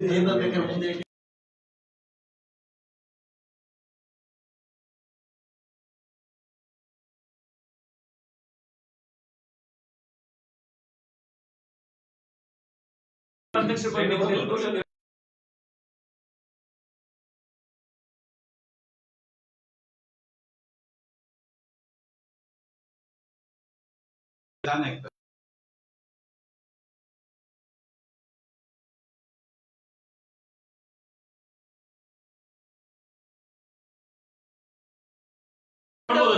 ಏನು ಬೇಕಾದ್ರೆ ಮುಂದೆ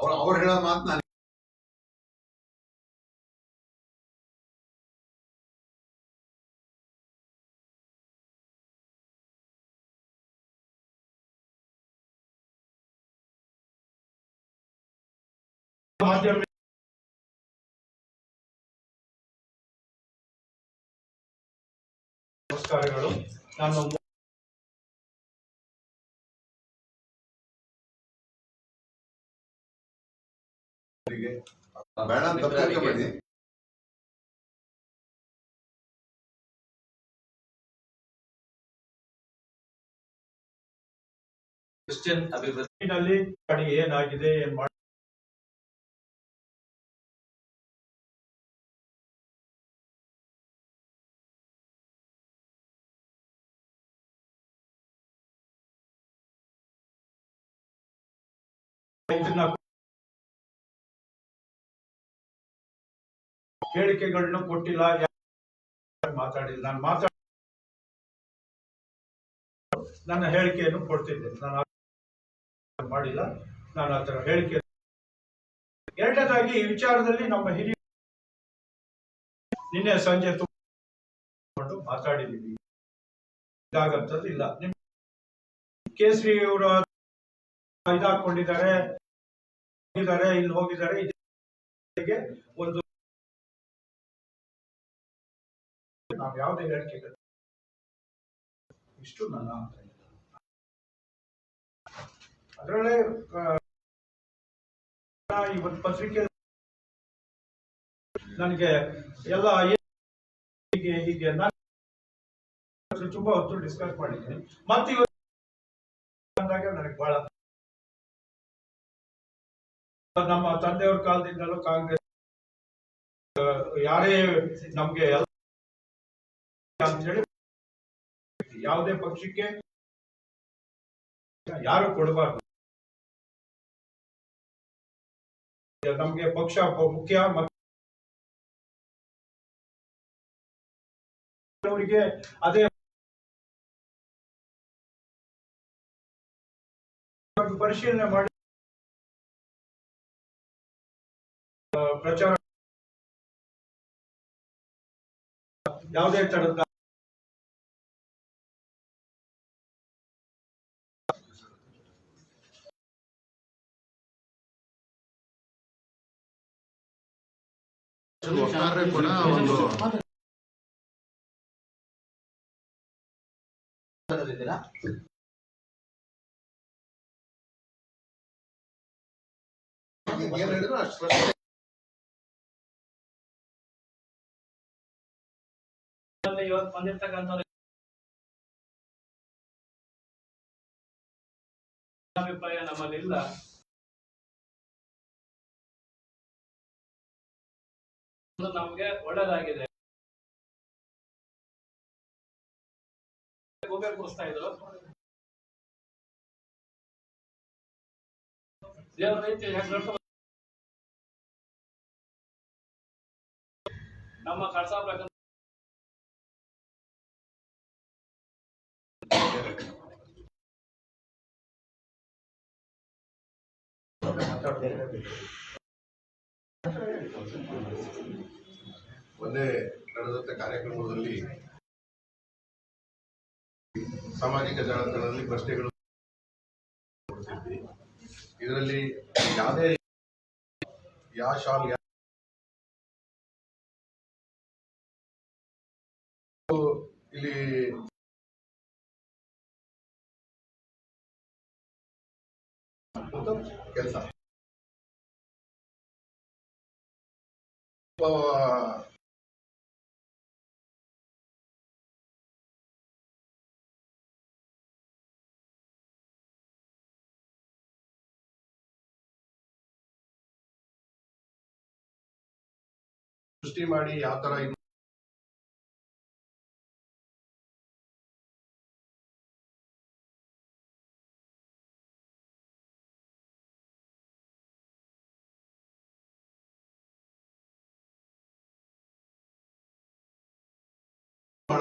ತಿರ್ಸಿಡಿ ಅವ್ರು ಹೇಳೋ ಮಾತು ನಾನು ನಮಸ್ಕಾರಗಳು. ನಾನು ಬೇಡ. ಕ್ರಿಶ್ಚಿಯನ್ ಅಭಿವೃದ್ಧಿನಲ್ಲಿ ಕಡೆ ಏನಾಗಿದೆ ಏನ್ ಮಾಡಿ ಇದನ್ನ ಹೇಳಿಕೆಗಳನ್ನ ಕೊಟ್ಟಿಲ್ಲ ಮಾತಾಡಿಲ್ಲ. ನಾನು ಮಾತಾಡ ನನ್ನ ಹೇಳಿಕೆಯನ್ನು ಕೊಡ್ತಿದ್ದೆ ನಾನು ಮಾಡಿಲ್ಲ. ನಾನು ಆತರ ಹೇಳಿಕೆ ಎರಡನೇದಾಗಿ ಈ ವಿಚಾರದಲ್ಲಿ ನಮ್ಮ ಹಿರಿಯ ನಿನ್ನೆ ಸಂಜೆ ತುಂಬ ಮಾತಾಡಿದ್ದೀವಿ. ಇದಾಗಂತದ್ದು ಇಲ್ಲ. ನಿಮ್ ಕೇಸರಿ ಅವರು ಇದಾಕೊಂಡಿದ್ದಾರೆ. ಹೋಗಿದ್ದಾರೆ, ಇಲ್ಲಿ ಹೋಗಿದ್ದಾರೆ. ಒಂದು ನಾವು ಯಾವುದೇ ಹೇಳಿಕೆ ಇಷ್ಟು ನನ್ನ ಅಂತ ಅದರಲ್ಲೇ ಇವತ್ತು ಪತ್ರಿಕೆ ನನಗೆ ಎಲ್ಲ ಹೀಗೆ ಹೀಗೆ ನಾನು ತುಂಬಾ ಹೊತ್ತು ಡಿಸ್ಕಸ್ ಮಾಡಿದ್ದೀನಿ. ಮತ್ತೆ ಇವತ್ತು ನನಗೆ ಬಹಳ ನಮ್ಮ ತಂದೆಯವ್ರ ಕಾಲದಿಂದಲೂ ಕಾಂಗ್ರೆಸ್ ಯಾರೇ ನಮ್ಗೆ ಎಲ್ಲ ಅಂತ ಹೇಳಿ ಯಾವುದೇ ಪಕ್ಷಕ್ಕೆ ಯಾರು ಕೊಡಬಾರ್ದು. ನಮ್ಗೆ ಪಕ್ಷ ಮುಖ್ಯ ಅವರಿಗೆ ಅದೇ ಪರಿಶೀಲನೆ ಮಾಡಿ ಪ್ರಚಾರ ಯಾವುದೇ ತರದ ಒಟ್ಟಾರೆ ಕೂಡ ಒಂದು? ಏನ್ ಹೇಳಿದ್ರು ಅಷ್ಟು ಇವತ್ತು ಬಂದಿರ್ತಕ್ಕಂಥ ಅಭಿಪ್ರಾಯ ನಮ್ಮಲ್ಲಿಲ್ಲ. ನಮ್ಗೆ ಒಳ್ಳೇದಾಗಿದೆ. ಕೂರಿಸ್ತಾ ಇದ್ರು. ರೀತಿ ನಮ್ಮ ಕಳಸ ಪ್ರಕಾರ ಮೊನ್ನೆ ನಡೆದಂತ ಕಾರ್ಯಕ್ರಮದಲ್ಲಿ ಸಾಮಾಜಿಕ ಜಾಲತಾಣದಲ್ಲಿ ಪ್ರಶ್ನೆಗಳು. ಇದರಲ್ಲಿ ಯಾವುದೇ ಯಾವ ಶಾಲ್ ಇಲ್ಲಿ ಕೆಲಸ ಸೃಷ್ಟಿ ಮಾಡಿ ಯಾವ ತರ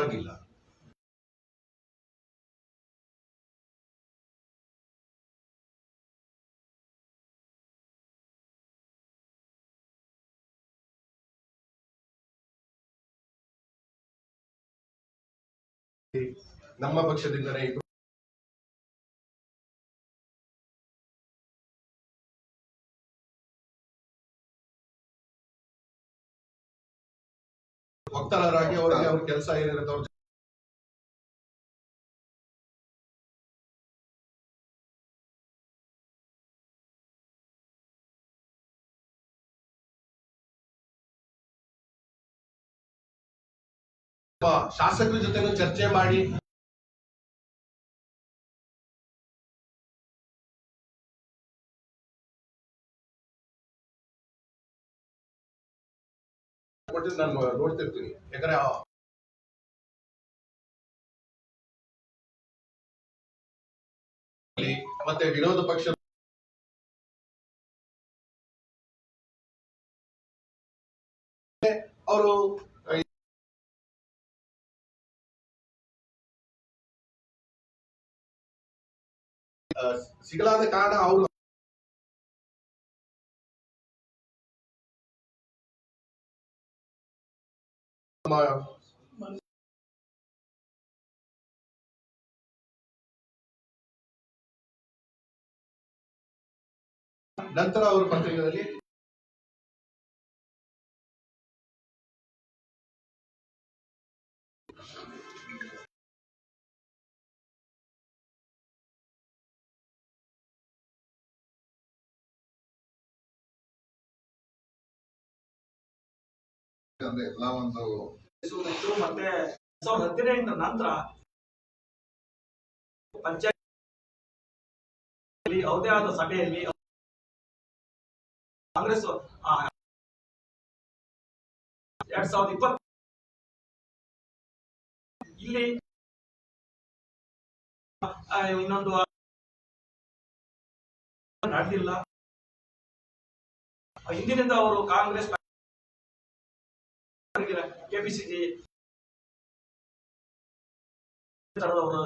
ಮಾಡಂಗಿಲ್ಲ ನಮ್ಮ ಪಕ್ಷದಿಂದನೇ ವಕ್ತಾರರಾಗಿ ಅವರಿಗೆ ಅವ್ರ ಕೆಲಸ ಏನಿರುತ್ತೆ ಅವ್ರ ಶಾಸಕರ ಜೊತೆನೂ ಚರ್ಚೆ ಮಾಡಿ ಕೊಟ್ಟಿದ್ದು ನಾನು ನೋಡ್ತಿರ್ತೀನಿ. ಯಾಕಂದ್ರೆ ಮತ್ತೆ ವಿರೋಧ ಪಕ್ಷ ಅವರು ಸಿಗಲಾದ ಕಾರಣ ಅವರು ನಂತರ ಅವರು ಪತ್ರಿಕೆಯಲ್ಲಿ ಅಂದ್ರೆ ಎಲ್ಲ ಒಂದು ಮತ್ತೆ ಸಾವಿರದ ಹದಿನೆಂಟರ ನಂತರ ಪಂಚಾಯತ್ ಯಾವುದೇ ಆದ ಸಭೆಯಲ್ಲಿ ಕಾಂಗ್ರೆಸ್ ಎರಡ್ ಸಾವಿರದ ಇಪ್ಪತ್ತು ಇಲ್ಲಿ ಇನ್ನೊಂದು ನಡೆದಿಲ್ಲ. ಹಿಂದಿನಿಂದ ಅವರು ಕಾಂಗ್ರೆಸ್ ಕೆಪಿಸಿಸಿ ತರದವರು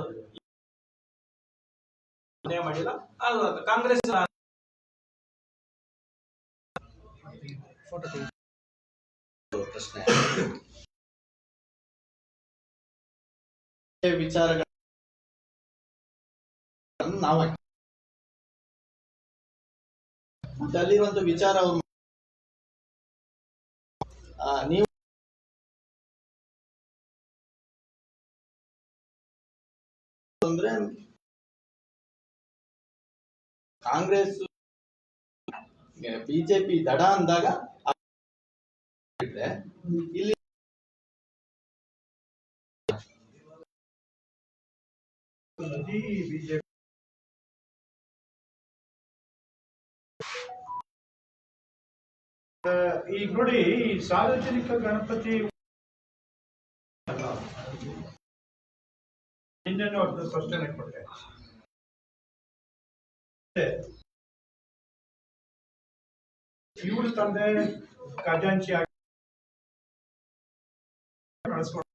ಮಾಡಿಲ್ಲ. ಅದು ಕಾಂಗ್ರೆಸ್ ಪ್ರಶ್ನೆ. ವಿಚಾರಗಳನ್ನು ನಾವು ಮತ್ತೆ ಅಲ್ಲಿರುವಂತ ವಿಚಾರ ಅವ್ರು ಆ, ನೀವು ಅಂದ್ರೆ ಕಾಂಗ್ರೆಸ್ ಬಿಜೆಪಿ ದಡ ಅಂದಾಗ ಇಲ್ಲಿ ಬಿಜೆಪಿ ಈಗ ನೋಡಿ ಈ ಸಾರ್ವಜನಿಕ ಗಣಪತಿ. ನಿನ್ನೆನೂ ಅವ್ರದ್ದು ಸ್ಪಷ್ಟನೆ ಕೊಟ್ಟೆ. ಇವ್ರ ತಂದೆ ಖಜಾಂಚಿ ಆಗಿ ನಡೆಸ್ಕೊಂಡು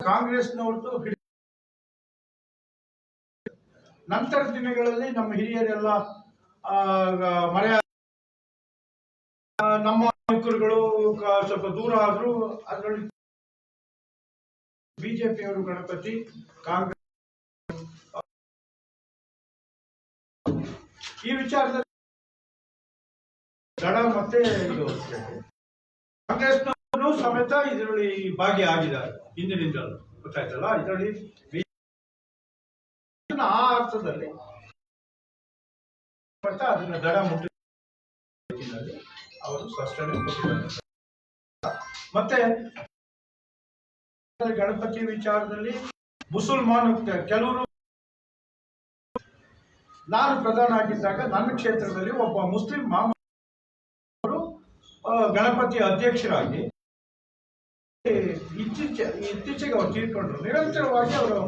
ಕಾಂಗ್ರೆಸ್ನವ್ರದ್ದು ನಂತರ ದಿನಗಳಲ್ಲಿ ನಮ್ಮ ಹಿರಿಯರೆಲ್ಲ ಆ, ಮರ್ಯಾದೆ ನಮ್ಮ ಯುವಕರುಗಳು ಸ್ವಲ್ಪ ದೂರ ಆದ್ರೂ ಅದರಲ್ಲಿ ಬಿಜೆಪಿಯವರು ಗಣಪತಿ, ಕಾಂಗ್ರೆಸ್ ಈ ವಿಚಾರದಲ್ಲಿ ದಡ ಮತ್ತೆ ಇದು. ಕಾಂಗ್ರೆಸ್ನವರು ಸಮೇತ ಇದರಲ್ಲಿ ಭಾಗಿಯಾಗಿದ್ದಾರೆ ಹಿಂದಿನಿಂದಲೂ. ಗೊತ್ತಾಯ್ತಲ್ಲ? ಇದರಲ್ಲಿ ಆ ಅರ್ಥದಲ್ಲಿ ಅದನ್ನ ದಡ ಮುಟ್ಟ ಅವರು ಸ್ಪಷ್ಟನೆ ಮತ್ತೆ ಗಣಪತಿ ವಿಚಾರದಲ್ಲಿ ಮುಸಲ್ಮಾನ ಕೆಲವರು ನಾನು ಪ್ರಧಾನ ಆಗಿದ್ದಾಗ ನನ್ನ ಕ್ಷೇತ್ರದಲ್ಲಿ ಒಬ್ಬ ಮುಸ್ಲಿಂ ಮಾಮ ಗಣಪತಿ ಅಧ್ಯಕ್ಷರಾಗಿ ಇತ್ತೀಚೆ, ಇತ್ತೀಚೆಗೆ ಅವರು ತೀರ್ಕೊಂಡ್ರು. ನಿರಂತರವಾಗಿ ಅವರು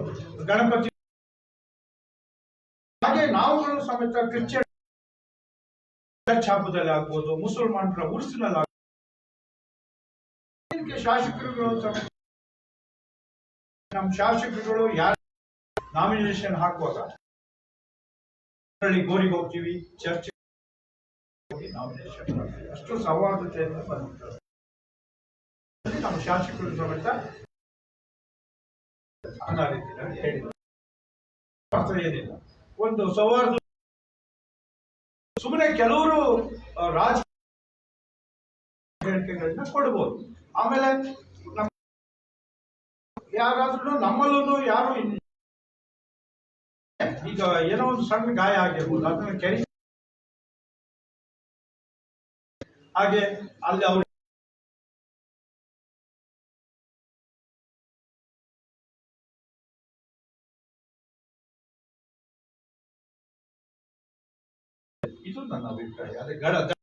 ಗಣಪತಿ ಹಾಗೆ ನಾವುಗಳು ಸಮೇತ ಕ್ರಿಶ್ಚಿಯನ್ ಚರ್ಚ್ ಹಬ್ಬದಲ್ಲಿ ಆಗ್ಬೋದು, ಮುಸಲ್ಮಾನರ ಉರ್ಸಿನಲ್ಲಿ ಶಾಸಕರುಗಳು ನಮ್ಮ ಶಾಸಕರುಗಳು ಯಾರು ನಾಮಿನೇಷನ್ ಹಾಕುವಾಗ ಗೋರಿಗೆ ಹೋಗ್ತೀವಿ, ಚರ್ಚ್ ನಾಮಿನೇಷನ್ ಮಾಡ್ತೀವಿ. ಅಷ್ಟು ಸೌಹಾರ್ದತೆಯಿಂದ ಬಂದಿದ್ದಾರೆ ನಮ್ಮ ಶಾಸಕರು ಸಮೇತ ಅರ್ಥ ಏನಿಲ್ಲ. ಒಂದು ಸೌಹಾರ್ದ ಸುಮ್ಮನೆ ಕೆಲವರು ರಾಜ ಹೇಳಿಕೆಗಳನ್ನ ಕೊಡ್ಬೋದು. ಆಮೇಲೆ ಯಾರಾದ್ರೂ ನಮ್ಮಲ್ಲೂ ಯಾರು ಈಗ ಏನೋ ಒಂದು ಸಣ್ಣ ಗಾಯ ಆಗಿರ್ಬೋದು, ಅದನ್ನ ಕೆರಿ ಹಾಗೆ ಅಲ್ಲಿ ಅವ್ರು ಇದು ನನ್ನ ಅಭಿಪ್ರಾಯ. ಅದೇ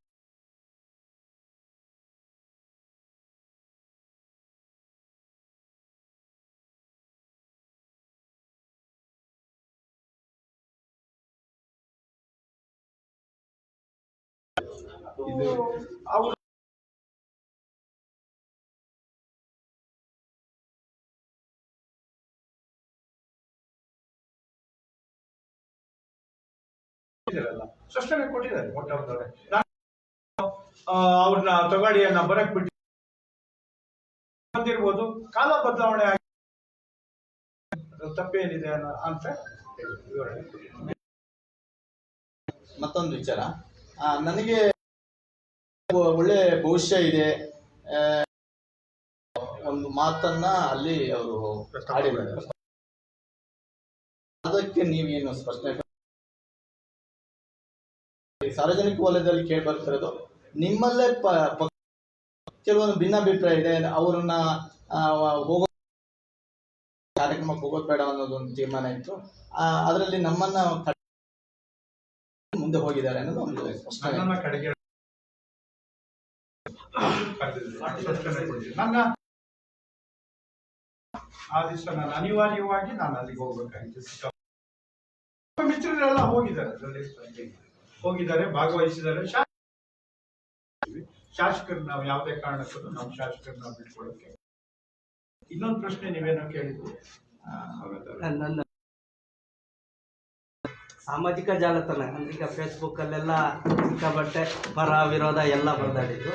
ಇದು ಕೊಟ್ಟಿದ್ದಾರಲ್ಲ ಕೊಟ್ಟಿದ್ದಾರೆ ಆ, ಅವ್ರನ್ನ ತೊಗಾಡಿಯನ್ನ ಬರಕ್ ಬಿಟ್ಟು ಬಂದಿರ್ಬೋದು. ಕಾಲ ಬದಲಾವಣೆ ಆಗಿ ತಪ್ಪೇನಿದೆ ಅಂತ. ಮತ್ತೊಂದು ವಿಚಾರ. ನನಗೆ ಒಳ್ಳೆ ಭವಿಷ್ಯ ಇದೆ. ಒಂದು ಮಾತನ್ನ ಅಲ್ಲಿ ಅವರು ಆಡಿದ್ದಾರೆ ಅದಕ್ಕೆ ನೀವೇನು ಸ್ಪಷ್ಟನೆ ಸಾರ್ವಜನಿಕ ವಲಯದಲ್ಲಿ ಕೇಳಿ ಬರ್ತಿರೋದು, ನಿಮ್ಮಲ್ಲೇ ಕೆಲವೊಂದು ಭಿನ್ನಾಭಿಪ್ರಾಯ ಇದೆ. ಅವ್ರನ್ನ ಹೋಗೋ ಕಾರ್ಯಕ್ರಮಕ್ಕೆ ಹೋಗೋದು ಬೇಡ ಅನ್ನೋದೊಂದು ತೀರ್ಮಾನ ಇತ್ತು. ಅದರಲ್ಲಿ ನಮ್ಮನ್ನ ಮುಂದೆ ಹೋಗಿದ್ದಾರೆ ಅನ್ನೋದು ಒಂದು ಆ ದಿವಸ ನಾನು ಅನಿವಾರ್ಯವಾಗಿ ನಾನು ಅಲ್ಲಿಗೆ ಹೋಗ್ಬೇಕಾಗಿತ್ತು. ಸಿಕ್ಕ- ಮಿತ್ರರೆಲ್ಲ ಹೋಗಿದ್ದಾರೆ ಅದರಲ್ಲಿ ಹೋಗಿದ್ದಾರೆ ಭಾಗವಹಿಸಿದ್ದಾರೆ. ಶಾ- ಶಾಸಕರು ನಾವು ಯಾವುದೇ ಕಾರಣಕ್ಕೂ ನಮ್ಮ ನಾವು ಬಿಟ್ಕೊಡಕ್ಕೆ ಇನ್ನೊಂದು ಪ್ರಶ್ನೆ ನೀವೇನೋ ಕೇಳಿದ್ರು? ಸಾಮಾಜಿಕ ಜಾಲತಾಣ ಅಂದ್ರೆ ಈಗ ಫೇಸ್ಬುಕ್ ಅಲ್ಲೆಲ್ಲ ಸಿಕ್ಕಾಬಟ್ಟೆ ಪರ ವಿರೋಧ ಎಲ್ಲ ಬರೆದಾಡಿದ್ರು.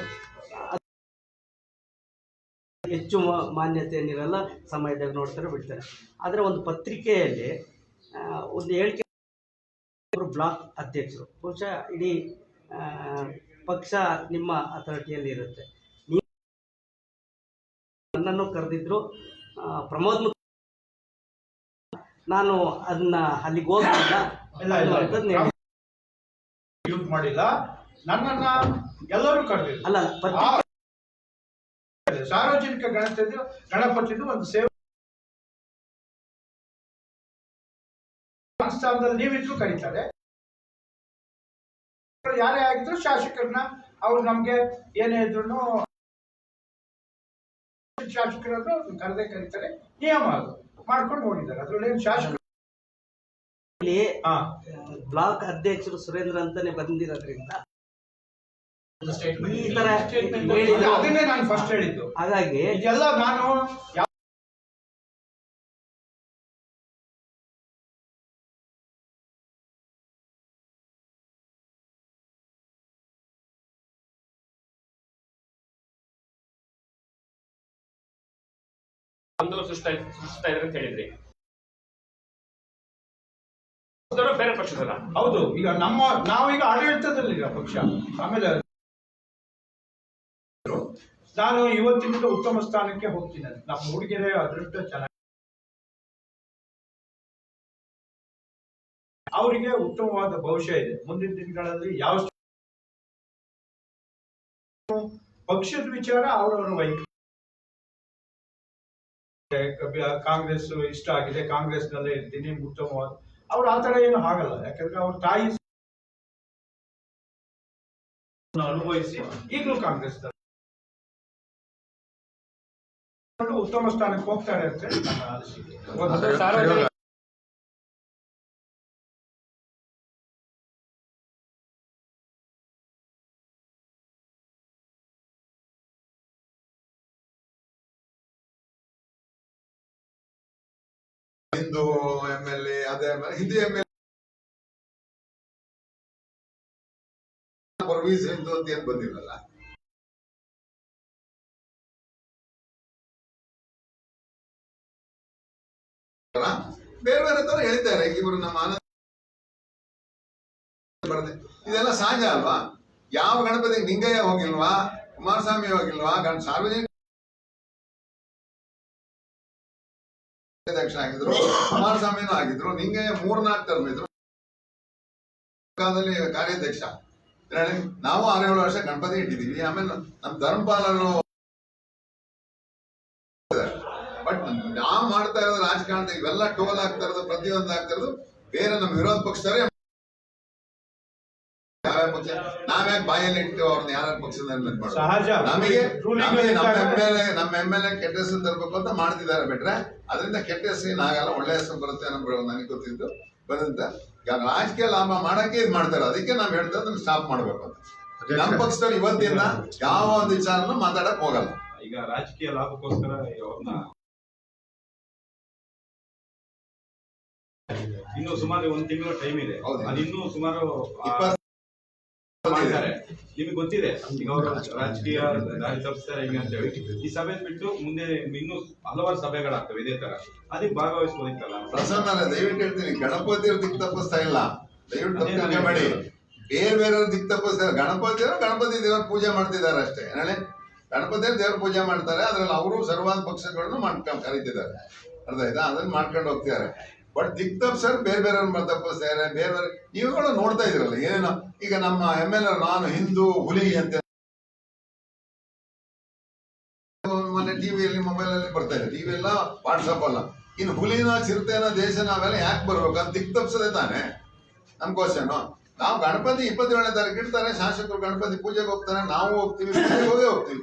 ಹೆಚ್ಚು ಮಾನ್ಯತೆ ಏನಿರಲ್ಲ ಸಮಯದಾಗ ನೋಡ್ತಾರೆ, ಬಿಡ್ತಾರೆ. ಆದ್ರೆ ಒಂದು ಪತ್ರಿಕೆಯಲ್ಲಿ ಒಂದು ಹೇಳಿಕೆ ಬ್ಲಾಕ್ ಅಧ್ಯಕ್ಷರು. ಬಹುಶಃ ಇಡೀ ಪಕ್ಷ ನಿಮ್ಮ ಅಥಾರಿಟಿಯಲ್ಲಿ ಇರುತ್ತೆ. ನನ್ನನ್ನು ಕರೆದಿದ್ರು ಪ್ರಮೋದ್ ನಾನು ಅದನ್ನ ಅಲ್ಲಿಗೆ ಹೋಗಿಲ್ಲ ಯೂಸ್ ಮಾಡಿಲ್ಲ. ನನ್ನನ್ನ ಎಲ್ಲರೂ ಕರೆದಿದ್ರು. ಅಲ್ಲ ಸಾರ್ವಜನಿಕ ಗಣಪತಿ ಗಣಪತಿದು ಒಂದು ಸೇವೆ. ಸ್ಥಾನದಲ್ಲಿ ನೀವಿದ್ರು ಕರೀತಾರೆ. ಯಾರೇ ಆಗಿದ್ರು ಶಾಸಕರನ್ನ ಅವ್ರು ನಮ್ಗೆ ಏನೇ ಇದ್ರು ಶಾಸಕರಾದ್ರು ಅವ್ರನ್ನ ಕರೆದೇ ಕರೀತಾರೆ. ನಿಯಮ ಅದು. ಮಾಡ್ಕೊಂಡು ಹೋಗಿದ್ದಾರೆ. ಅದ್ರಲ್ಲಿ ಏನು ಶಾಸಕರು ಬ್ಲಾಕ್ ಅಧ್ಯಕ್ಷರು ಸುರೇಂದ್ರ ಅಂತಾನೆ ಬಂದಿರೋದ್ರಿಂದ ಈ ತರ ಫಸ್ಟ್ ಹೇಳಿದ್ದು. ಹಾಗಾಗಿ ಇದೆಲ್ಲ ನಾನು ಯಾವ- ಸೃಷ್ಟಿ ಸೃಷ್ಟಿ ಅಂತ ಹೇಳಿದ್ರಿ. ಬೇರೆ ಪಕ್ಷದಲ್ಲ ಹೌದು, ಈಗ ನಮ್ಮ, ನಾವೀಗ ಆಡಳಿತದಲ್ಲಿ ಪಕ್ಷ. ಆಮೇಲೆ ನಾನು ಇವತ್ತಿನಿಂದ ಉತ್ತಮ ಸ್ಥಾನಕ್ಕೆ ಹೋಗ್ತೀನಿ. ನಮ್ಮ ಹುಡುಗಿಯರೇ ಅದೃಷ್ಟ ಚೆನ್ನಾಗಿ ಅವರಿಗೆ ಉತ್ತಮವಾದ ಭವಿಷ್ಯ ಇದೆ. ಮುಂದಿನ ದಿನಗಳಲ್ಲಿ ಯಾವ ಪಕ್ಷದ ವಿಚಾರ ಅವರವರ ವೈಯಕ್ತಿಕ ಕಾಂಗ್ರೆಸ್ ಇಷ್ಟ ಆಗಿದೆ. ಕಾಂಗ್ರೆಸ್ನಲ್ಲೇ ಇರ್ತೀನಿ. ಉತ್ತಮವಾದ ಅವ್ರು ಆ ತರ ಏನು ಆಗಲ್ಲ. ಯಾಕಂದ್ರೆ ಅವ್ರ ತಾಯಿ ಅನುಭವಿಸಿ ಈಗಲೂ ಕಾಂಗ್ರೆಸ್ ಉತ್ತಮ ಸ್ಥಾನಕ್ಕೆ ಹೋಗ್ತಾರೆ ಅಂತ ನನ್ನ ಅನಿಸಿಕೆ ಎಲ್ ಎ ಎಲ್ ಹಿಂದೂ ಪರ್ವೀಸ್ ಎಂದು ಅಂತ ಏನ್ ಬಂದಿರಲ್ಲ? ಬೇರೆ ಬೇರೆ ತರ ಹೇಳಿದ್ದಾರೆ ಇವರು ನಮ್ಮ ಆನಂದ ಇದೆಲ್ಲ ಸಹಜ ಅಲ್ವಾ? ಯಾವ ಗಣಪತಿ ನಿಂಗಯ್ಯ ಹೋಗಿಲ್ವಾ? ಕುಮಾರಸ್ವಾಮಿ ಹೋಗಿಲ್ವಾ? ಸಾರ್ವಜನಿಕ ಅಧ್ಯಕ್ಷ ಆಗಿದ್ರು, ಕುಮಾರಸ್ವಾಮಿನೂ ಆಗಿದ್ರು ನಿಂಗೆ ಮೂರ್ ನಾಲ್ಕು ಟರ್ಮ್ ಇದ್ರು ಕಾರ್ಯಾಧ್ಯಕ್ಷ. ನಾವು ಆರು ಏಳು ವರ್ಷ ಗಣಪತಿ ಇಟ್ಟಿದೀವಿ ಆಮೇಲೆ ನಮ್ ಧರ್ಮಪಾಲರು ಬಟ್ ನಾವು ಮಾಡ್ತಾ ಇರೋದು ರಾಜಕಾರಣದ ಇವೆಲ್ಲ ಟೋಲ್ ಆಗ್ತಾ ಇರೋದು, ಪ್ರತಿಯೊಂದು ಆಗ್ತಾ ಇರೋದು, ಬೇರೆ ನಮ್ಮ ವಿರೋಧ ಪಕ್ಷದವರೇ ಯಾವ್ಯಾವ ಪಕ್ಷ? ನಾವ್ಯಾಕೆ ಬಾಯಲ್ಲಿ ಇಟ್ಟು ಅವ್ರನ್ನ ಯಾರ ಪಕ್ಷದ ಮಾಡೋದು? ಸಹಜ. ನಮಗೆ ನಮಗೆ ನಮ್ಮ ಎಂ ಎಲ್ ಎ ನಮ್ಮ ಎಂ ಎಲ್ ಎ ಕೆಟ್ಟ ಹೆಸರು ತರಬೇಕು ಅಂತ ಮಾಡ್ತಿದ್ದಾರೆ ಬಿಟ್ರೆ ಅದರಿಂದ ಕೆಟ್ಟ ಹೆಸರು ಏನಾಗಲ್ಲ ಒಳ್ಳೆ ಹೆಸರು ಬರುತ್ತೆ ಅನ್ನೋ ನನಗೆ ಗೊತ್ತಿದ್ದು. ಬಂದಂತ ಈಗ ರಾಜಕೀಯ ಲಾಭ ಮಾಡಕ್ಕೆ ಇದು ಮಾಡ್ತಾರೆ ಅದಕ್ಕೆ ನಾವ್ ಹೇಳ್ತಾ ಅದನ್ನ ಸ್ಟಾಪ್ ಮಾಡ್ಬೇಕು ಅಂತ. ನಮ್ಮ ಪಕ್ಷದಲ್ಲಿ ಇವತ್ತಿನ ಯಾವ ಒಂದು ವಿಚಾರನೂ ಮಾತಾಡಕ್ ಹೋಗಲ್ಲ. ಈಗ ರಾಜಕೀಯ ಲಾಭಕ್ಕೋಸ್ಕರ ಅವ್ರನ್ನ ಇನ್ನು ಸುಮಾರು ಒಂದ್ ತಿಂಗಳು ಟೈಮ್ ಇದೆ. ಹೌದು. ಅದು ಇನ್ನೂ ಸುಮಾರು ಆ, ಇಪ್ಪತ್ತು ಮಾಡ್ತಾರೆ. ನಿಮ್ಗೆ ಗೊತ್ತಿದೆ ಈಗ ಅವರು ರಾಜಕೀಯ ದಾರಿ ತಪ್ಪಿಸ್ತಾರೆ ಹಿಂಗೆ ಅಂತ ಹೇಳಿ ಈ ಸಭೆ ಬಿಟ್ಟು ಮುಂದೆ ಇನ್ನೂ ಹಲವಾರು ಸಭೆಗಳಾಗ್ತವೆ ಇದೇ ತರ. ಅದಕ್ಕೆ ಭಾಗವಹಿಸ್ಬೋದಿತ್ತಲ್ಲ ಪ್ರಸನ್ನ ದಯವಿಟ್ಟು ಹೇಳ್ತೀನಿ ಗಣಪತಿಯವ್ರು ದಿಕ್ ತಪ್ಪಿಸ್ತಾ ಇಲ್ಲ. ದಯವಿಟ್ಟು ತಪ್ಪೇ ಮಾಡಿ. ಬೇರೆ ಬೇರೆಯವ್ರು ದಿಕ್ ತಪ್ಪಿಸ್ತಾರೆ ಗಣಪತಿಯವರು ಗಣಪತಿ ದೇವರ ಪೂಜೆ ಮಾಡ್ತಿದ್ದಾರೆ ಅಷ್ಟೇ. ಹೇಳಿ ಗಣಪತಿ ದೇವ್ರ ಪೂಜೆ ಮಾಡ್ತಾರೆ ಅದ್ರಲ್ಲಿ ಅವರು ಸರ್ವಾದ ಪಕ್ಷಗಳನ್ನು ಮಾಡ್ಕೊಂಡು ಕರೀತಿದ್ದಾರೆ. ಅರ್ಥ ಆಯ್ತಾ? ಅದನ್ನ ಮಾಡ್ಕೊಂಡು ಹೋಗ್ತಿದ್ದಾರೆ. ಬಟ್ ದಿಕ್ ಬೇರೆ ಬೇರೆ ತಪ್ಪಿಸ್ತಾರೆ ಬೇರೆ ಬೇರೆ ನೀವುಗಳು ನೋಡ್ತಾ ಇದ್ರಲ್ಲ, ಏನೇನೋ ಈಗ ನಮ್ಮ ಎಂ ಎಲ್ ನಾನು ಹಿಂದೂ ಹುಲಿ ಅಂತ ಮೊನ್ನೆ ಟಿವಿಯಲ್ಲಿ ಮೊಬೈಲ್ ಅಲ್ಲಿ ಬರ್ತಾ ಇದೆ. ಟಿವಿ ಎಲ್ಲ ವಾಟ್ಸಪ್ ಅಲ್ಲ. ಇನ್ನು ಹುಲಿನ ಚಿರತೆನ ದೇಶನ ನಾವೆಲ್ಲ ಯಾಕೆ ಬರ್ಬೇಕು ಅಂತ ದಿಕ್ ತಪ್ಸದೆ ತಾನೆ. ನಮ್ ಕ್ವಶನ್ ನಾವು ಗಣಪತಿ ಇಪ್ಪತ್ತೇಳನೇ ತಾರೀಕು ಇಡ್ತಾರೆ, ಶಾಸಕರು ಗಣಪತಿ ಪೂಜೆಗೆ ಹೋಗ್ತಾರೆ, ನಾವು ಹೋಗ್ತೀವಿ ಹೋಗೇ ಹೋಗ್ತೀವಿ.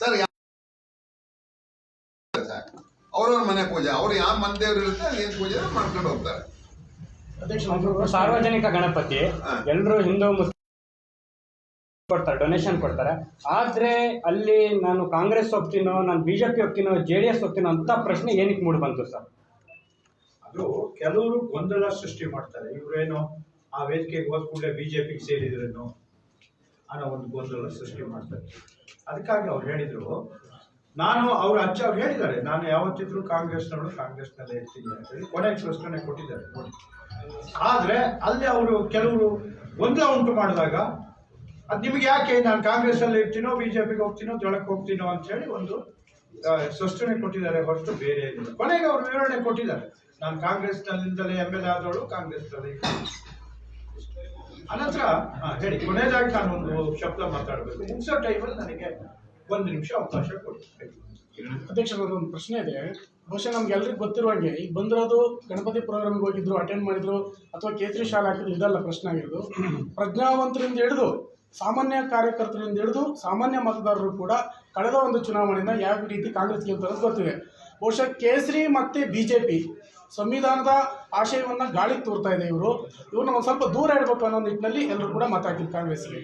ಸರ್ ಅವ್ರವ್ರ ಮನೆ ಪೂಜೆ ಅವ್ರು ಯಾವ ಮನೆ ದೇವ್ರು ಇರುತ್ತೆ ಅಲ್ಲಿ ಏನ್ ಪೂಜೆ ಮಾಡ್ಕೊಂಡು ಹೋಗ್ತಾರೆ. ಸಾರ್ವಜನಿಕ ಗಣಪತಿ. ಎಲ್ಲರೂ ಹಿಂದೂ ಮುಸ್ಲಿಂ ಕೊಡ್ತಾರೆ ಡೊನೇಷನ್ ಕೊಡ್ತಾರೆ. ಆದ್ರೆ ಅಲ್ಲಿ ನಾನು ಕಾಂಗ್ರೆಸ್ ಹೋಗ್ತೀನೋ ನಾನು ಬಿಜೆಪಿ ಹೋಗ್ತೀನೋ ಜೆ ಡಿ ಎಸ್ ಹೋಗ್ತೀನೋ ಅಂತ ಪ್ರಶ್ನೆ ಏನಕ್ಕೆ ಮೂಡ್ ಬಂತು ಸರ್? ಅದು ಕೆಲವರು ಗೊಂದಲ ಸೃಷ್ಟಿ ಮಾಡ್ತಾರೆ. ಇವರೇನು ಆ ವೇದಿಕೆಗೆ ಹೋದ ಕೂಡಲೇ ಬಿಜೆಪಿಗೆ ಸೇರಿದ್ರೇನು ಅನ್ನೋ ಒಂದು ಗೊಂದಲ ಸೃಷ್ಟಿ ಮಾಡ್ತಾರೆ. ಅದಕ್ಕಾಗಿ ಅವ್ರು ಹೇಳಿದ್ರು ನಾನು ಅವ್ರ ಅಜ್ಜ ಅವ್ರು ಹೇಳಿದ್ದಾರೆ ನಾನು ಯಾವತ್ತಿದ್ರು ಕಾಂಗ್ರೆಸ್ನವರು ಕಾಂಗ್ರೆಸ್ನಲ್ಲೇ ಇರ್ತೀನಿ ಅಂತ ಹೇಳಿ ಕೊನೆಗೆ ಪ್ರಶ್ನೆ ಕೊಟ್ಟಿದ್ದಾರೆ ನೋಡಿ. ಆದ್ರೆ ಅಲ್ಲಿ ಅವರು ಕೆಲವರು ಗೊಂದಲ ಉಂಟು ಮಾಡಿದಾಗ ಅದು ನಿಮ್ಗೆ ಯಾಕೆ ನಾನು ಕಾಂಗ್ರೆಸ್ ಅಲ್ಲಿ ಇರ್ತೀನೋ ಬಿಜೆಪಿಗೆ ಹೋಗ್ತೀನೋ ಜೊಳಕ್ಕೆ ಹೋಗ್ತೀನೋ ಅಂತ ಹೇಳಿ ಒಂದು ಆ, ಸ್ಪಷ್ಟನೆ ಕೊಟ್ಟಿದ್ದಾರೆ ಹೊರತು ಬೇರೆ ಏನಿಲ್ಲ. ಕೊನೆಗೆ ಅವರು ವಿವರಣೆ ಕೊಟ್ಟಿದ್ದಾರೆ. ನಾನು ಕಾಂಗ್ರೆಸ್ನಲ್ಲಿಂದಲೇ ಎಂ ಎಲ್ ಆದವಳು ಕಾಂಗ್ರೆಸ್ನಲ್ಲಿ ಅನಂತರ ಹಾ, ಹೇಳಿ. ಕೊನೆಯದಾಗಿ ನಾನು ಒಂದು ಶಬ್ದ ಮಾತಾಡಬೇಕು. ಮುಗಿಸೋ ಟೈಮಲ್ಲಿ ನನಗೆ ಒಂದು ನಿಮಿಷ ಅವಕಾಶ ಕೊಡಿ. ಅಧ್ಯಕ್ಷ ಒಂದು ಪ್ರಶ್ನೆ ಇದೆ. ಬಹುಶಃ ನಮ್ಗೆ ಎಲ್ರಿಗೂ ಗೊತ್ತಿರುವಂಗೆ, ಈಗ ಬಂದಿರೋದು ಗಣಪತಿ ಪ್ರೋಗ್ರಾಮ್ಗೆ ಹೋಗಿದ್ರು ಅಟೆಂಡ್ ಮಾಡಿದ್ರು, ಅಥವಾ ಕೇಸರಿ ಶಾಲೆ ಹಾಕಿದ್ರು, ಇದೆಲ್ಲ ಪ್ರಶ್ನೆ ಆಗಿರೋದು. ಪ್ರಜ್ಞಾವಂತರಿಂದ ಹಿಡಿದು, ಸಾಮಾನ್ಯ ಕಾರ್ಯಕರ್ತರಿಂದ ಹಿಡಿದು, ಸಾಮಾನ್ಯ ಮತದಾರರು ಕೂಡ ಕಳೆದ ಒಂದು ಚುನಾವಣೆಯಿಂದ ಯಾವ ರೀತಿ ಕಾಂಗ್ರೆಸ್ ಗೆಲ್ತಾರೆ ಗೊತ್ತಿದೆ. ಬಹುಶಃ ಕೇಸರಿ ಮತ್ತು ಬಿ ಜೆ ಪಿ ಸಂವಿಧಾನದ ಆಶಯವನ್ನು ಗಾಳಿಗೆ ತೋರ್ತಾ ಇದೆ ಇವರು. ಇವ್ರನ್ನ ಒಂದು ಸ್ವಲ್ಪ ದೂರ ಇಡಬೇಕು ಅನ್ನೋ ನಿಟ್ಟಿನಲ್ಲಿ ಎಲ್ಲರೂ ಕೂಡ ಮತ ಹಾಕಿದ್ರು ಕಾಂಗ್ರೆಸ್ಗೆ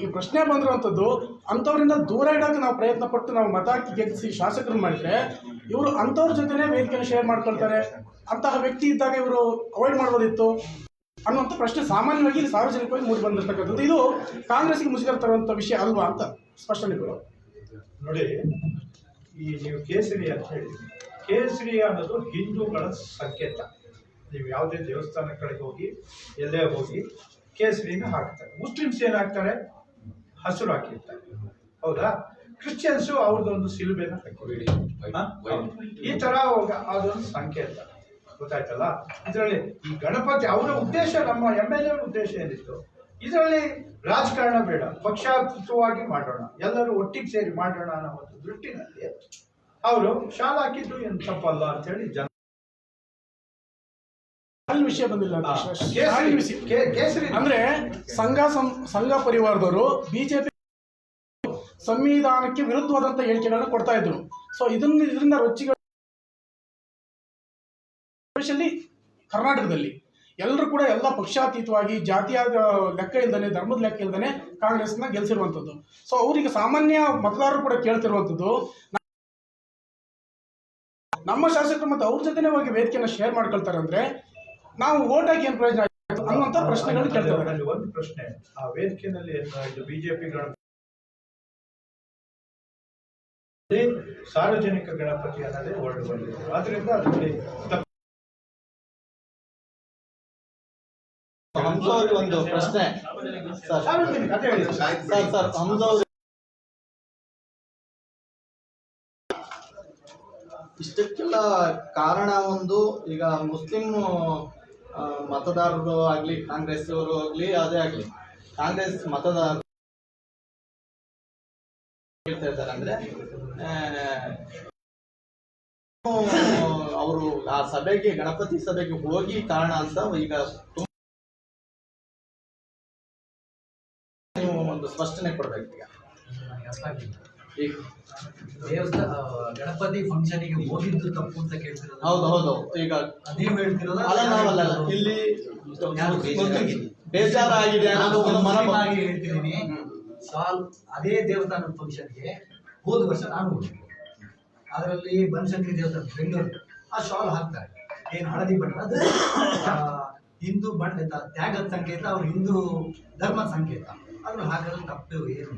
ಈ ಪ್ರಶ್ನೆ ಬಂದಿರುವಂಥದ್ದು ಅಂಥವ್ರಿಂದ ದೂರ ಇಡೋಕೆ ನಾವು ಪ್ರಯತ್ನ ಪಟ್ಟು ನಾವು ಮತ ಗೆಲ್ಲಿಸಿ ಶಾಸಕರು ಮಾಡಿದ್ರೆ, ಇವರು ಅಂಥವ್ರ ಜೊತೆನೇ ವೇದಿಕೆನ ಶೇರ್ ಮಾಡ್ಕೊಳ್ತಾರೆ. ಅಂತಹ ವ್ಯಕ್ತಿ ಇದ್ದಾಗ ಇವರು ಅವಾಯ್ಡ್ ಮಾಡ್ಬೋದಿತ್ತು ಅನ್ನುವಂಥ ಪ್ರಶ್ನೆ ಸಾಮಾನ್ಯವಾಗಿ ಸಾರ್ವಜನಿಕವಾಗಿ ಮೂಡಿ ಬಂದಿರತಕ್ಕಂಥದ್ದು. ಇದು ಕಾಂಗ್ರೆಸ್ಗೆ ಮುಜುಗರ ತರುವಂಥ ವಿಷಯ ಅಲ್ವಾ ಅಂತ ಸ್ಪಷ್ಟನೆಗಳು ನೋಡಿ, ಈ ನೀವು ಕೇಸರಿ ಅಂತ ಹೇಳಿ ಕೇಸರಿ ಅನ್ನೋದು ಹಿಂದೂಗಳ ಸಂಕೇತ. ನೀವು ಯಾವುದೇ ದೇವಸ್ಥಾನ ಕಡೆಗೆ ಹೋಗಿ, ಎಲ್ಲೇ ಹೋಗಿ ಕೇಸರಿನ ಹಾಕ್ತಾರೆ. ಮುಸ್ಲಿಮ್ಸ್ ಏನು ಹಾಕ್ತಾರೆ ಹಸಿರು ಹಾಕಿರ್ತಾರೆ. ಹೌದಾ? ಕ್ರಿಶ್ಚಿಯನ್ಸು ಅವ್ರದ್ದೊಂದು ಸಿಲುಬೆನ ಹಾಕಿಬಿಡಿ ಈ ಥರ ಅದೊಂದು ಸಂಕೇತ. ಗೊತ್ತಾಯ್ತಲ್ಲ? ಇದರಲ್ಲಿ ಈ ಗಣಪತಿ, ಅವರ ಉದ್ದೇಶ, ನಮ್ಮ ಎಂ ಎಲ್ ಎ ಉದ್ದೇಶ ಏನಿತ್ತು? ಇದರಲ್ಲಿ ರಾಜಕಾರಣ ಬೇಡ. ಪಕ್ಷಾತೀತವಾಗಿ ಮಾಡೋಣ. ಎಲ್ಲರೂ ಒಟ್ಟಿಗೆ ಸೇರಿ ಮಾಡೋಣ ಅನ್ನೋ ಒಂದು ದೃಷ್ಟಿನಲ್ಲಿ ಅವರು ಶಾಲಾ ಹಾಕಿದ್ದು ಏನು ತಪ್ಪಲ್ಲ ಅಂತ ಹೇಳಿ ಜನ ಅಲ್ಲಿ ವಿಷಯ ಬಂದಿಲ್ಲ. ಕೇಸರಿ ಅಂದ್ರೆ ಸಂಘ ಸಂಘ ಪರಿವಾರದವರು ಬಿಜೆಪಿ ಸಂವಿಧಾನಕ್ಕೆ ವಿರುದ್ಧವಾದಂತ ಹೇಳಿಕೆಗಳನ್ನು ಕೊಡ್ತಾ ಇದ್ರು. ಸೊ ಇದನ್ನ ಇದರಿಂದ ರೊಚ್ಚಿಗೆ ಕರ್ನಾಟಕದಲ್ಲಿ ಎಲ್ಲರೂ ಕೂಡ ಎಲ್ಲ ಪಕ್ಷಾತೀತವಾಗಿ ಜಾತಿಯ ಲೆಕ್ಕ ಇಲ್ದನೆ ಧರ್ಮದ ಲೆಕ್ಕ ಕಾಂಗ್ರೆಸ್ ಕಾಂಗ್ರೆಸ್ನ ಗೆಲ್ಸಿರುವಂಥದ್ದು ಸೊ ಅವರಿಗೆ ಸಾಮಾನ್ಯ ಮತದಾರರು ಕೂಡ ಕೇಳ್ತಿರುವಂಥದ್ದು ನಮ್ಮ ಶಾಸಕರು ಮತ್ತು ಅವ್ರ ಜೊತೆನೇ ಹೋಗಿ ವೇದಿಕೆನ ಶೇರ್ ಮಾಡ್ಕೊಳ್ತಾರೆ ಅಂದ್ರೆ ನಾವು ಓಟ್ ಹಾಕಿ ಏನು ಪ್ರಯೋಜನ ಆಗ್ತದೆ ಅನ್ನುವಂಥ ಪ್ರಶ್ನೆಗಳು ಕೇಳ್ತಾರೆ. ಅಲ್ಲಿ ಒಂದು ಪ್ರಶ್ನೆ. ಆ ವೇದಿಕೆಯಲ್ಲಿ ಬಿಜೆಪಿ ಸಾರ್ವಜನಿಕ ಗಣಪತಿ ಅನ್ನೋದೇ ಹೊರಡು ಬಂದಿದೆ. ಆದ್ರಿಂದ ಅದರಲ್ಲಿ ಒಂದು ಪ್ರಶ್ನೆ. ಸರ್ ಸರ್ ಸರ್ ಹಂಸ ಅವ್ರಿಗೆ ಇಷ್ಟಕ್ಕೆಲ್ಲ ಕಾರಣ ಒಂದು, ಈಗ ಮುಸ್ಲಿಂ ಮತದಾರರು ಆಗ್ಲಿ ಕಾಂಗ್ರೆಸ್ ಅವರು ಆಗ್ಲಿ, ಅದೇ ಆಗ್ಲಿ. ಕಾಂಗ್ರೆಸ್ ಮತದಾರ ಹೇಳ್ತಾ ಇದ್ದಾರೆ ಅಂದ್ರೆ ಅವರು ಆ ಸಭೆಗೆ, ಗಣಪತಿ ಸಭೆಗೆ ಹೋಗಿ ಕಾರಣ ಅಂತ ಈಗ ನೀವು ಒಂದು ಸ್ಪಷ್ಟನೆ ಕೊಡ್ಬೇಕು ಈಗ. ದೇವಸ್ಥಾನ ಗಣಪತಿ ಫಂಕ್ಷನಿಗೆ ಹೋಗಿದ್ದು ತಪ್ಪು ಅಂತ ಕೇಳ್ತಿರೋದು? ಹೌದು ಹೌದು. ಈಗ ನೀವು ಹೇಳ್ತಿರೋದ? ಅಲ್ಲ ನಾವಲ್ಲ ಇಲ್ಲಿ ಬೇಜಾರಾಗಿದೆ? ನಾನು ಒಂದು ಹೇಳ್ತಿದ್ದೀನಿ. ಸಾಲ್ ಅದೇ ದೇವಸ್ಥಾನದ ಫಂಕ್ಷನ್ಗೆ ಹೋದ ವರ್ಷ ನಾನು ಹೋಗಿದ್ದೆ. ಅದರಲ್ಲಿ ಬನಶಂಕರಿ ದೇವಸ್ಥಾನ ಬೆಂಗಳೂರು. ಆ ಶಾಲ್ ಹಾಕ್ತಾರೆ. ಏನು ಹಳದಿ ಬಣ್ಣ ಅದು ಹಿಂದೂ ಬಣ್ಣ ತ್ಯಾಗದ ಸಂಕೇತ ಅವ್ರ ಹಿಂದೂ ಧರ್ಮದ ಸಂಕೇತ. ಅದನ್ನು ಹಾಕೋದು ತಪ್ಪು ಏನು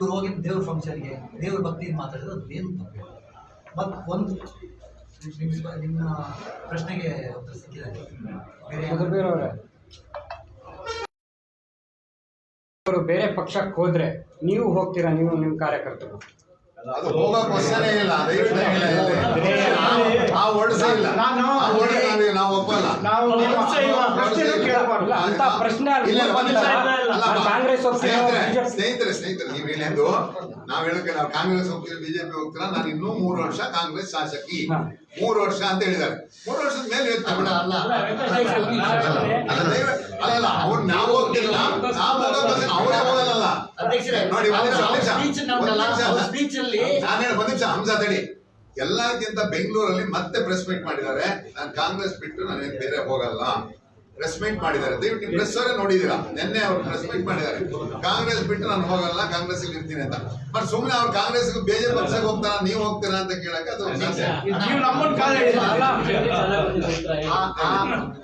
ಇವ್ರು ಹೋಗಿ ದೇವ್ರ ಫಂಕ್ಷನ್ಗೆ ದೇವ್ರ ಭಕ್ತಿ ಮಾತಾಡಿದ್ರೆ ಏನು ತಪ್ಪು ಮತ್ತು ಒಂದು ನಿಮ್ಮ ನಿಮ್ಮ ಪ್ರಶ್ನೆಗೆ ಉತ್ತರ ಸಿಕ್ಕಿದೆ. ಬೇರೆ ಬೇರೆ ಪಕ್ಷಕ್ಕೆ ಹೋದ್ರೆ ನೀವು ಹೋಗ್ತೀರಾ, ನೀವು ನಿಮ್ಮ ಕಾರ್ಯಕರ್ತರು? ಅದು ಹೋಗೋ ಕ್ವಶನೇ ಇಲ್ಲ ದಯವಿಟ್ಟು ಆ ಆ ನಾವು ನಾವು ಒಪ್ಪಲ್ಲ. ನಾವು ಅಂತ ಪ್ರಶ್ನೆ ಇಲ್ಲ, ಕಾಂಗ್ರೆಸ್ ಸ್ನೇಹಿತರೆ, ಬಿಜೆಪಿ ಸ್ನೇಹಿತರೆ ನೀವು ಹೇಳಿದ್ದು ನಾವ್ ಹೇಳಕ್ಕೆ ನಾವು ಕಾಂಗ್ರೆಸ್ ಹೋಗ್ತೀವಿ ಬಿಜೆಪಿ ಹೋಗ್ತೀರಾ? ನಾನು ಇನ್ನೂ ಮೂರು ವರ್ಷ ಕಾಂಗ್ರೆಸ್ ಶಾಸಕಿ. ಮೂರು ವರ್ಷ ಅಂತ ಹೇಳಿದ್ದಾರೆ ಮೂರು ವರ್ಷದ ಮೇಲೆ ಅಲ್ಲ ಅಲ್ಲ ಅವ್ರು ನಾವು ಹೋಗ್ತಿಲ್ಲ ನಾವು ಅವರೇ ಹೋಗಲ್ಲ ನೋಡಿ ಒಂದ್ ನಿಮಿಷ, ಒಂದ್ ನಿಮಿಷ. ಸ್ಪೀಚ್ ಒಂದ್ ನಮ್ದಲ್ಲ ನಿಮಿಷ ಅಲ್ಲ. ಸ್ಪೀಚ್ ಅಲ್ಲಿ ನಾನು ಹೇಳಿ ಒಂದ್ ನಿಮಿಷ ಹಂಸ ತಡಿ ಎಲ್ಲಕ್ಕಿಂತ ಬೆಂಗಳೂರಲ್ಲಿ ಮತ್ತೆ ಪ್ರೆಸ್ ಮೀಟ್ ಮಾಡಿದ್ದಾರೆ ನಾನು ಕಾಂಗ್ರೆಸ್ ಬಿಟ್ಟು ನಾನು ಬೇರೆ ಹೋಗಲ್ಲ ಪ್ರೆಸ್ ಮೀಟ್ ಮಾಡಿದ್ದಾರೆ. ದಯವಿಟ್ಟು ಪ್ರೆಸ್ ಅವರೇ ನೋಡಿದೀರಾ ನಿನ್ನೆ ಅವ್ರು ಪ್ರೆಸ್ ಮೀಟ್ ಮಾಡಿದ್ದಾರೆ. ಕಾಂಗ್ರೆಸ್ ಬಿಟ್ಟು ನಾನು ಹೋಗಲ್ಲ ಕಾಂಗ್ರೆಸ್ ಇರ್ತೀನಿ ಅಂತ. ಬಟ್ ಸುಮ್ಮನೆ ಅವ್ರು ಕಾಂಗ್ರೆಸ್ ಬೇಜೆ ಪಕ್ಷಕ್ಕೆ ಹೋಗ್ತಾರ ನೀವು ಹೋಗ್ತೀರಾ ಅಂತ ಕೇಳಕ್ಕೆ ಅದು ನೀವು ನಮ್ಮನ್ನ ಕಾಲ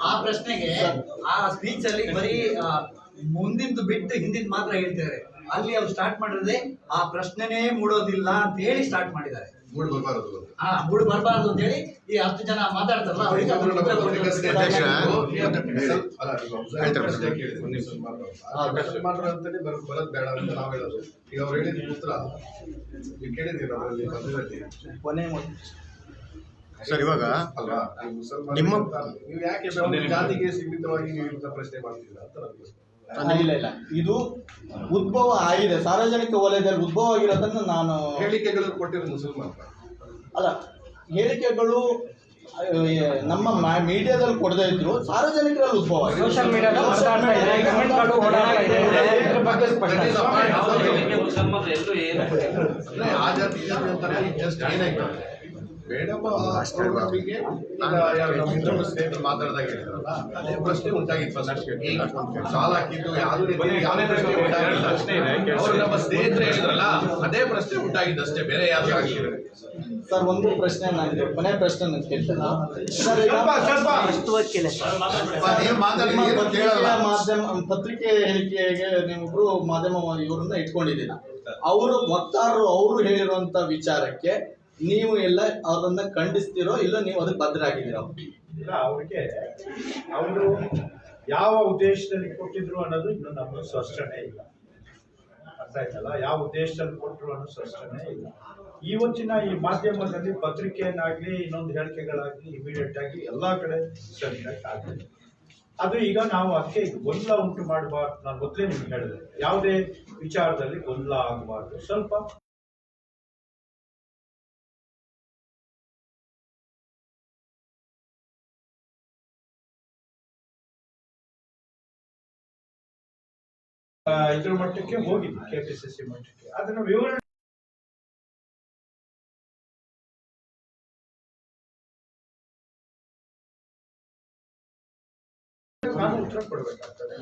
ಆ- ಪ್ರಶ್ನೆಗೆ ಆ ಸ್ಪೀಚ್ ಅಲ್ಲಿ ಬರೀ ಆ, ಮುಂದಿಂದು ಬಿಟ್ಟು ಹಿಂದಿನ ಮಾತ್ರ ಹೇಳ್ತಾರೆ. ಅಲ್ಲಿ ಅವ್ರು ಸ್ಟಾರ್ಟ್ ಮಾಡಿದ್ರೆ ಆ ಪ್ರಶ್ನೆನೇ ಮೂಡೋದಿಲ್ಲ ಅಂತ ಹೇಳಿ ಸ್ಟಾರ್ಟ್ ಮಾಡಿದ್ದಾರೆ. ಮೂಡ್ ಬರಬಾರದು ಅಂತ. ಆ ಮೂಡ್ ಬರಬಾರ್ದು ಅಂತ ಹೇಳಿ ಈ ಹತ್ತು ಜನ ಮಾತಾಡ್ತಾರಲ್ಲ ಅವರಿಗೆ ಅಂತಲೇ ಬೇಡ ಅಂತ ನಾವು ಹೇಳೋದು. ಈಗ ಅವ್ರು ಹೇಳಿದ ಉತ್ತರ ನೀವು ಕೇಳಿದ್ದೀರ ಕೊನೆ ಸರ್ ಇವಾಗ ಅಲ್ವಾ? ನೀವು ಮುಸಲ್ಮಾನ ನಿಮ್ಮ- ನೀವು ಯಾಕೆ ಜಾತಿಗೆ ಸೀಮಿತವಾಗಿ ನೀವು ಪ್ರಶ್ನೆ ಮಾಡ್ತೀರಾ ಅಂತ ನನಗೆ ಇಲ್ಲ ಇಲ್ಲ. ಇದು ಉದ್ಭವ ಆಗಿದೆ. ಸಾರ್ವಜನಿಕ ವಲಯದಲ್ಲಿ ಉದ್ಭವ ಆಗಿರೋದನ್ನ ನಾನು ಹೇಳಿಕೆಗಳು ಕೊಟ್ಟಿರೋ ಮುಸಲ್ಮಾನ. ಅಲ್ಲ ಹೇಳಿಕೆಗಳು ನಮ್ಮ ಮೀಡಿಯಾದಲ್ಲಿ ಕೊಡದೇ ಇದ್ರು ಸಾರ್ವಜನಿಕರಲ್ಲಿ ಉದ್ಭವ ಆಗಿದೆ. ಸೋಷಿಯಲ್ ಮೀಡಿಯಾದಲ್ಲಿ ಮಾತಾಡಿದಾಗ ಹೇಳಿದ್ರಲ್ಲ ಅದೇ ಪ್ರಶ್ನೆ ಉಂಟಾಗಿತ್ತು ಫಸ್ಟ್ ಈಗ ಸಾಲ ಹಾಕಿದ್ದು ಯಾವ್ದು ರೀತಿ ಯಾವುದೇ ಪ್ರಶ್ನೆ ಉಂಟಾಗಿಲ್ಲ. ಅವರು ನಮ್ಮ ಸ್ನೇಹಿತರು ಹೇಳಿದ್ರಲ್ಲ ಅದೇ ಪ್ರಶ್ನೆ ಉಂಟಾಗಿದ್ದಷ್ಟೇ ಬೇರೆ ಯಾವ್ದು ಆಗಿಲ್ಲ. ಸರ್ ಒಂದು ಪ್ರಶ್ನೆ ನಾನು ಕೊನೆ ಪ್ರಶ್ನೆ ನಾನು ಕೇಳ್ತೇನೆ. ಮಾಧ್ಯಮ ಪತ್ರಿಕೆ ಹೇಳಿಕೆಗೆ ನೀವಿಬ್ರು ಮಾಧ್ಯಮ ಇವರನ್ನ ಇಟ್ಕೊಂಡಿದ್ದೀನಿ ಅವರು ವಕ್ತಾರರು ಅವರು ಹೇಳಿರುವಂತ ವಿಚಾರಕ್ಕೆ ನೀವು ಎಲ್ಲ ಅದನ್ನ ಖಂಡಿಸ್ತಿರೋ ಇಲ್ಲ ನೀವು ಅದಕ್ಕೆ ಬದ್ಧರಾಗಿದ್ದೀರೋ ಇಲ್ಲ, ಅವ್ರಿಗೆ ಅವರು ಯಾವ ಉದ್ದೇಶದಲ್ಲಿ ಕೊಟ್ಟಿದ್ರು ಅನ್ನೋದು ಇನ್ನು ನಮ್ಮ ಸ್ಪಷ್ಟನೆ ಇಲ್ಲ. ಅರ್ಥ ಆಯ್ತಲ್ಲ? ಯಾವ ಉದ್ದೇಶದಲ್ಲಿ ಕೊಟ್ಟರು ಅನ್ನೋ ಸ್ಪಷ್ಟನೆ ಇಲ್ಲ. ಇವತ್ತಿನ ಈ ಮಾಧ್ಯಮದಲ್ಲಿ ಪತ್ರಿಕೆಯನ್ನಾಗ್ಲಿ, ಇನ್ನೊಂದು ಹೇಳಿಕೆಗಳಾಗ್ಲಿ ಇಮಿಡಿಯೇಟ್ ಆಗಿ ಎಲ್ಲಾ ಕಡೆ ಸರಿಯಾಗಿ ಅದು ಈಗ ನಾವು ಅದಕ್ಕೆ ಗೊಂದಲ ಉಂಟು ಮಾಡಬಾರ್ದು. ನಾನು ಮೊದಲೇ ನಿಮ್ಗೆ ಹೇಳಿದೆ. ಯಾವುದೇ ವಿಚಾರದಲ್ಲಿ ಗೊಂದಲ ಆಗಬಾರ್ದು. ಸ್ವಲ್ಪ ಇದ್ರ ಮಟ್ಟಕ್ಕೆ ಹೋಗಿದ್ವಿ ಕೆ ಪಿ ಸಿ ಸಿ ಮಟ್ಟಕ್ಕೆ. ಅದನ್ನ ವಿವರಣೆ ನಾನು ಉತ್ತರ ಕೊಡ್ಬೇಕಾಗ್ತದೆ